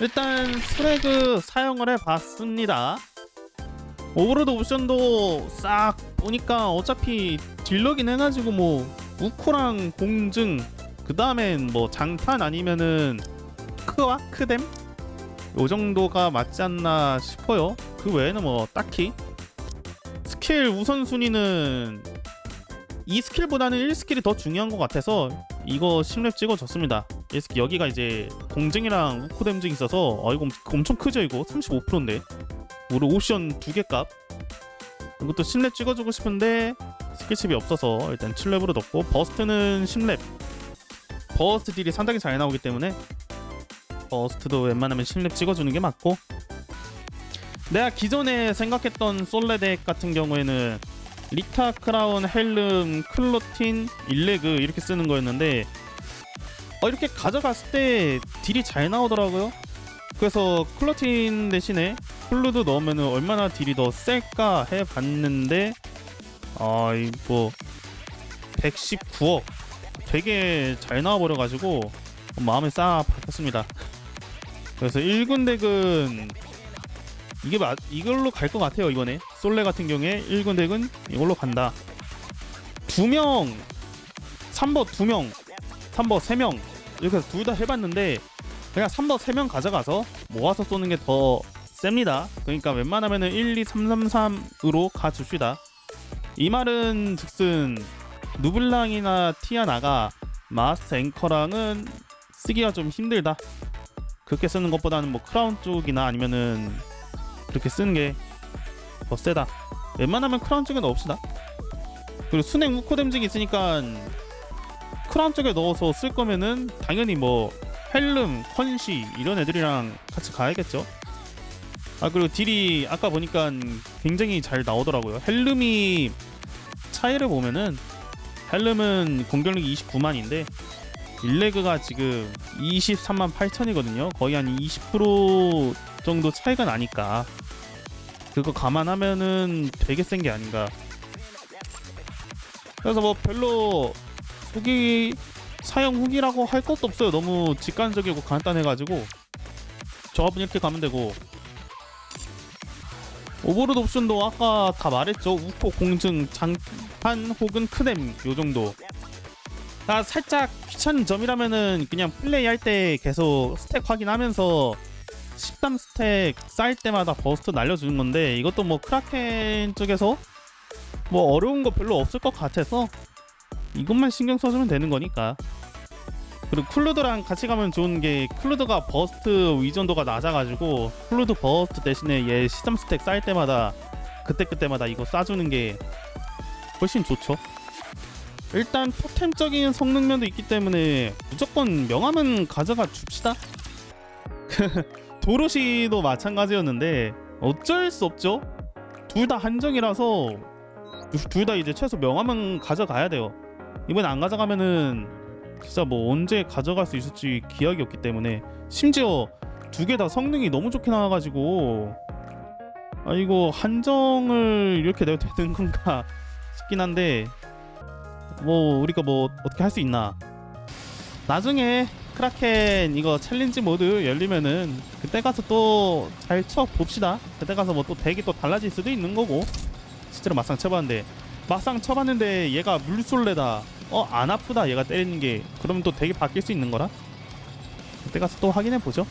일단 스프레그 사용을 해봤습니다. 오버로드 옵션도 싹 보니까 어차피 딜러긴 해가지고 뭐 우코랑 공증 그 다음엔 뭐 장판 아니면은 크와 크뎀 요 정도가 맞지 않나 싶어요. 그 외에는 뭐 딱히 스킬 우선순위는 이 스킬보다는 1스킬이 더 중요한 것 같아서 이거 10렙 찍어줬습니다. 1스킬 여기가 이제 공증이랑 우코뎀증 있어서 어 이거 엄청 크죠 이거? 35%인데. 우리 옵션 두 개 값. 이것도 10렙 찍어주고 싶은데 스킬칩이 없어서 일단 7렙으로 넣고 버스트는 10렙. 버스트 딜이 상당히 잘 나오기 때문에 버스트도 웬만하면 10렙 찍어주는 게 맞고. 내가 기존에 생각했던 솔레덱 같은 경우에는 리타 크라운 헬름 클로틴 일레그 이렇게 쓰는 거였는데 어, 이렇게 가져갔을 때 딜이 잘 나오더라고요. 그래서 클로틴 대신에 쿨루드 넣으면 얼마나 딜이 더 셀까 해봤는데 아 이거 119억. 되게 잘 나와버려가지고 마음이 싹 바뀌었습니다. 그래서 1군 덱은 이게 맞 이걸로 갈 것 같아요 이번에 솔레 같은 경우에 1군 덱은 이걸로 간다. 두명 3버 2명 3버 3명 이렇게 해서 둘 다 해봤는데 그냥 3버 3명 가져가서 모아서 쏘는 게 더 셉니다. 그러니까 웬만하면은 1, 2, 3, 3, 3으로 가줍시다. 이 말은 즉슨 누블랑이나 티아나가 마스터 앵커랑은 쓰기가 좀 힘들다. 그렇게 쓰는 것보다는 뭐 크라운 쪽이나 아니면은 그렇게 쓰는 게 더 세다. 웬만하면 크라운 쪽에 넣읍시다. 그리고 순행 우코댐직이 있으니까 크라운 쪽에 넣어서 쓸 거면은 당연히 뭐 헬름, 컨시 이런 애들이랑 같이 가야겠죠. 아 그리고 딜이 아까 보니까 굉장히 잘 나오더라고요. 헬름이 차이를 보면은 헬름은 공격력이 29만인데 일레그가 지금 23만 8천이거든요. 거의 한 20% 정도 차이가 나니까 그거 감안하면은 되게 센 게 아닌가. 그래서 뭐 별로 후기 사용 후기라고 할 것도 없어요. 너무 직관적이고 간단해가지고 조합은 이렇게 가면 되고 오버로드 옵션도 아까 다 말했죠. 우포 공증 장판 혹은 크뎀 요 정도. 나 살짝 귀찮은 점이라면은 그냥 플레이할 때 계속 스택 확인하면서 13 스택 쌓일 때마다 버스트 날려주는 건데 이것도 뭐 크라켄 쪽에서 뭐 어려운 거 별로 없을 것 같아서 이것만 신경 써주면 되는 거니까. 그리고 쿨루드랑 같이 가면 좋은 게 쿨루드가 버스트 위전도가 낮아가지고 쿨루드 버스트 대신에 얘 시점 스택 쌓일 때마다 그때그때마다 이거 쏴주는 게 훨씬 좋죠. 일단 토템적인 성능면도 있기 때문에 무조건 명함은 가져가 줍시다 도로시도 마찬가지였는데 어쩔 수 없죠. 둘 다 한정이라서 둘 다 이제 최소 명함은 가져가야 돼요. 이번에 안 가져가면은 진짜 뭐 언제 가져갈 수 있을지 기억이 없기 때문에 심지어 두 개 다 성능이 너무 좋게 나와가지고 아 이거 한정을 이렇게 내도 되는 건가 싶긴 한데 뭐 우리가 뭐 어떻게 할 수 있나. 나중에 크라켄 이거 챌린지 모드 열리면은 그때 가서 또 잘 쳐 봅시다. 그때 가서 뭐 또 덱이 또 달라질 수도 있는 거고. 실제로 막상 쳐봤는데 막상 쳐봤는데 얘가 물솔레다. 어 안 아프다. 얘가 때리는 게. 그러면 또 덱이 바뀔 수 있는 거라? 그때 가서 또 확인해 보죠